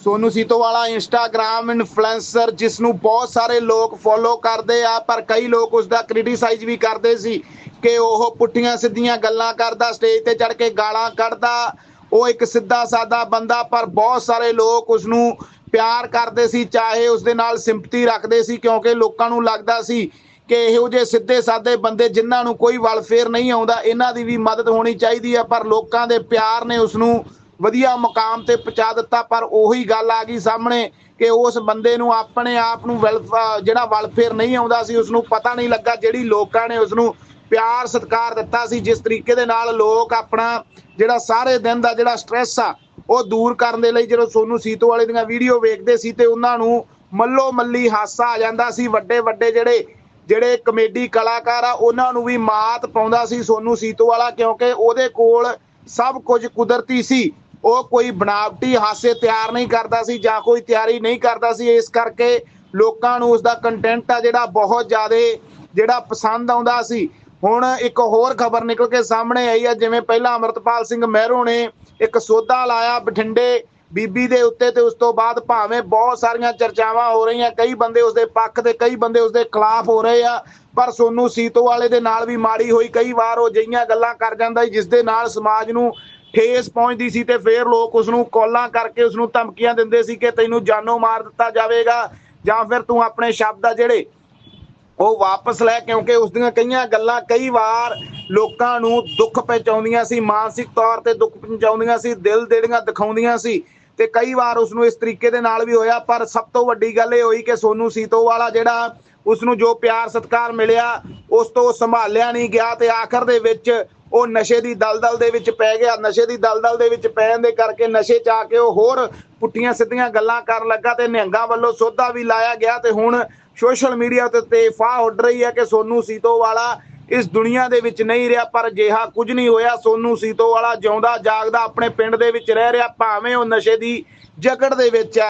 ਸੋਨੂ ਸੀਤੋ ਵਾਲਾ Instagram influencer ਜਿਸ ਨੂੰ ਬਹੁਤ ਸਾਰੇ ਲੋਕ ਫੋਲੋ ਕਰਦੇ ਆ, ਪਰ ਕਈ ਲੋਕ ਉਸ ਦਾ ਕ੍ਰਿਟਿਸਾਈਜ਼ ਵੀ ਕਰਦੇ ਸੀ ਕਿ ਉਹ ਪੁੱਠੀਆਂ ਸਿੱਧੀਆਂ ਗੱਲਾਂ ਕਰਦਾ ਸਟੇਜ ਤੇ ਚੜ ਕੇ ਗਾਲਾਂ ਕੱਢਦਾ। ਉਹ ਇੱਕ ਸਿੱਧਾ ਸਾਦਾ ਬੰਦਾ, ਪਰ ਬਹੁਤ ਸਾਰੇ ਲੋਕ ਉਸ ਨੂੰ ਪਿਆਰ ਕਰਦੇ ਸੀ, ਚਾਹੇ ਉਸ ਦੇ ਨਾਲ ਸਿੰਪਥੀ ਰੱਖਦੇ ਸੀ, ਕਿਉਂਕਿ ਲੋਕਾਂ ਨੂੰ ਲੱਗਦਾ ਸੀ ਕਿ ਇਹੋ ਜਿਹੇ ਸਿੱਧੇ ਸਾਦੇ ਬੰਦੇ ਜਿਨ੍ਹਾਂ ਨੂੰ ਕੋਈ ਵਲਫੇਅਰ ਨਹੀਂ ਆਉਂਦਾ, ਇਹਨਾਂ ਦੀ ਵੀ ਮਦਦ ਹੋਣੀ ਚਾਹੀਦੀ ਹੈ ਪਰ ਲੋਕਾਂ ਦੇ ਪਿਆਰ ਨੇ ਉਸ ਨੂੰ ਵਧੀਆ ਮੁਕਾਮ ਤੇ ਪਹੁੰਚਾ ਦਿੱਤਾ, ਪਰ ਉਹੀ ਗੱਲ ਆ ਗਈ ਸਾਹਮਣੇ ਕਿ ਉਸ ਬੰਦੇ ਨੂੰ ਆਪਣੇ ਆਪ ਨੂੰ ਵੈਲ ਜਿਹੜਾ ਵਲਫੇਅਰ ਨਹੀਂ ਆਉਂਦਾ ਸੀ ਉਸ ਨੂੰ ਪਤਾ ਨਹੀਂ ਲੱਗਾ ਜਿਹੜੀ ਲੋਕਾਂ ਨੇ ਉਸ ਨੂੰ ਪਿਆਰ ਸਤਿਕਾਰ ਦਿੱਤਾ ਸੀ, ਜਿਸ ਤਰੀਕੇ ਦੇ ਨਾਲ ਲੋਕ ਆਪਣਾ ਜਿਹੜਾ ਸਾਰੇ ਦਿਨ ਦਾ ਜਿਹੜਾ ਸਟ੍ਰੈਸ ਆ, ਉਹ ਦੂਰ ਕਰਨ ਦੇ ਲਈ ਜਦੋਂ ਸੋਨੂ ਸੀਤੋ ਵਾਲੇ ਦੀਆਂ ਵੀਡੀਓ ਵੇਖਦੇ ਸੀ ਤੇ ਉਹਨਾਂ ਨੂੰ ਮੱਲੋ ਮੱਲੀ ਹਾਸਾ ਆ ਜਾਂਦਾ ਸੀ, ਵੱਡੇ ਵੱਡੇ ਜਿਹੜੇ ਜਿਹੜੇ ਕਮੇਡੀ ਕਲਾਕਾਰ ਆ, ਉਹਨਾਂ ਨੂੰ ਵੀ ਮਾਤ ਪਾਉਂਦਾ ਸੀ ਸੋਨੂ ਸੀਤੋ ਵਾਲਾ, ਕਿਉਂਕਿ ਉਹਦੇ ਕੋਲ ਸਭ ਕੁਝ ਕੁਦਰਤੀ ਸੀ। ਉਹ ਕੋਈ ਬਣਾਵਟੀ ਹਾਸੇ ਤਿਆਰ ਨਹੀਂ ਕਰਦਾ ਸੀ ਜਾਂ ਕੋਈ ਤਿਆਰੀ ਨਹੀਂ ਕਰਦਾ ਸੀ, ਇਸ ਕਰਕੇ ਲੋਕਾਂ ਨੂੰ ਉਸ ਦਾ ਕੰਟੈਂਟ ਆ ਜਿਹੜਾ ਬਹੁਤ ਜ਼ਿਆਦਾ ਜਿਹੜਾ ਪਸੰਦ ਆਉਂਦਾ ਸੀ। ਹੁਣ ਇੱਕ ਹੋਰ ਖਬਰ ਨਿਕਲ ਕੇ ਸਾਹਮਣੇ ਆਈ ਆ, ਜਿਵੇਂ ਪਹਿਲਾਂ ਅਮਰਤਪਾਲ ਸਿੰਘ ਮਹਿਰੋ ਨੇ ਇੱਕ ਸੋਧਾ ਲਾਇਆ ਬਠਿੰਡੇ ਬੀਬੀ ਦੇ ਉੱਤੇ ਤੇ ਉਸ ਤੋਂ ਬਾਅਦ ਭਾਵੇਂ ਬਹੁਤ ਸਾਰੀਆਂ ਚਰਚਾਵਾਂ ਹੋ ਰਹੀਆਂ, ਕਈ ਬੰਦੇ ਉਸ ਦੇ ਪੱਖ ਤੇ, ਕਈ ਬੰਦੇ ਉਸ ਦੇ ਖਿਲਾਫ ਹੋ ਰਹੇ ਆ, ਪਰ ਸੋਨੂ ਸੀਤੋ ਵਾਲੇ ਦੇ ਨਾਲ ਵੀ ਮਾੜੀ ਹੋਈ, ਕਈ ਵਾਰ ਉਹ ਜਿਹੀਆਂ ਗੱਲਾਂ ਕਰ ਜਾਂਦਾ ਸੀ, ਜਿਸ ਦੇ ਨਾਲ ਸਮਾਜ ਨੂੰ ਠੇਸ ਪਹੁੰਚਦੀ ਸੀ ਤੇ ਫਿਰ ਲੋਕ ਉਸ ਨੂੰ ਕਾਲਾਂ ਕਰਕੇ ਉਸ ਨੂੰ ਧਮਕੀਆਂ ਦਿੰਦੇ ਸੀ ਕਿ ਤੈਨੂੰ ਜਾਨੋਂ ਮਾਰ ਦਿੱਤਾ ਜਾਵੇਗਾ, ਜਾਂ ਫਿਰ ਤੂੰ ਆਪਣੇ ਸ਼ਬਦ ਆ ਜਿਹੜੇ ਉਹ ਵਾਪਸ ਲੈ, ਕਿਉਂਕਿ ਉਸ ਦੀਆਂ ਕਈਆਂ ਗੱਲਾਂ ਕਈ ਵਾਰ ਲੋਕਾਂ ਨੂੰ ਦੁੱਖ ਪਹੁੰਚਾਉਂਦੀਆਂ ਸੀ, ਮਾਨਸਿਕ ਤੌਰ ਤੇ ਦੁੱਖ ਪਹੁੰਚਾਉਂਦੀਆਂ ਸੀ, ਦਿਲ ਦੇੜੀਆਂ ਦਿਖਾਉਂਦੀਆਂ ਸੀ ਤੇ ਕਈ ਵਾਰ ਉਸ ਨੂੰ ਇਸ ਤਰੀਕੇ ਦੇ ਨਾਲ ਵੀ ਹੋਇਆ, ਪਰ ਸਭ ਤੋਂ ਵੱਡੀ ਗੱਲ ਇਹ ਹੋਈ ਕਿ ਸੋਨੂ ਸੀਤੋ ਵਾਲਾ ਜਿਹੜਾ ਉਸ ਨੂੰ ਜੋ ਪਿਆਰ ਸਤਿਕਾਰ ਮਿਲਿਆ, ਉਸ ਤੋਂ ਸੰਭਾਲਿਆ ਨਹੀਂ ਗਿਆ ਤੇ ਆਖਰ ਦੇ ਵਿੱਚ ਉਹ ਨਸ਼ੇ ਦੀ ਦਲਦਲ ਦੇ ਵਿੱਚ ਪੈ ਗਿਆ। ਨਸ਼ੇ ਦੀ ਦਲਦਲ ਦੇ ਵਿੱਚ ਪੈਣ ਦੇ ਕਰਕੇ ਨਸ਼ੇ ਚ ਆ ਕੇ ਉਹ ਹੋਰ ਪੁੱਠੀਆਂ ਸਿੱਧੀਆਂ ਗੱਲਾਂ ਕਰਨ ਲੱਗਾ ਤੇ ਨਿਹੰਗਾਂ ਵੱਲੋਂ ਸੋਧਾ ਵੀ ਲਾਇਆ ਗਿਆ ਤੇ ਹੁਣ ਸੋਸ਼ਲ ਮੀਡੀਆ ਤੇ ਤੇ ਉੱਡ ਰਹੀ ਹੈ ਕਿ ਸੋਨੂ ਸੀਤੋ ਵਾਲਾ ਇਸ ਦੁਨੀਆ ਦੇ ਵਿੱਚ ਨਹੀਂ ਰਿਹਾ, ਪਰ ਜਿਹਾ ਕੁਝ ਨਹੀਂ ਹੋਇਆ। ਸੋਨੂ ਸੀਤੋ ਵਾਲਾ ਜਿਉਂਦਾ ਜਾਗਦਾ ਆਪਣੇ ਪਿੰਡ ਦੇ ਵਿੱਚ ਰਹਿ ਰਿਹਾ, ਭਾਵੇਂ ਉਹ ਨਸ਼ੇ ਦੀ ਜਕੜ ਦੇ ਵਿੱਚ ਹੈ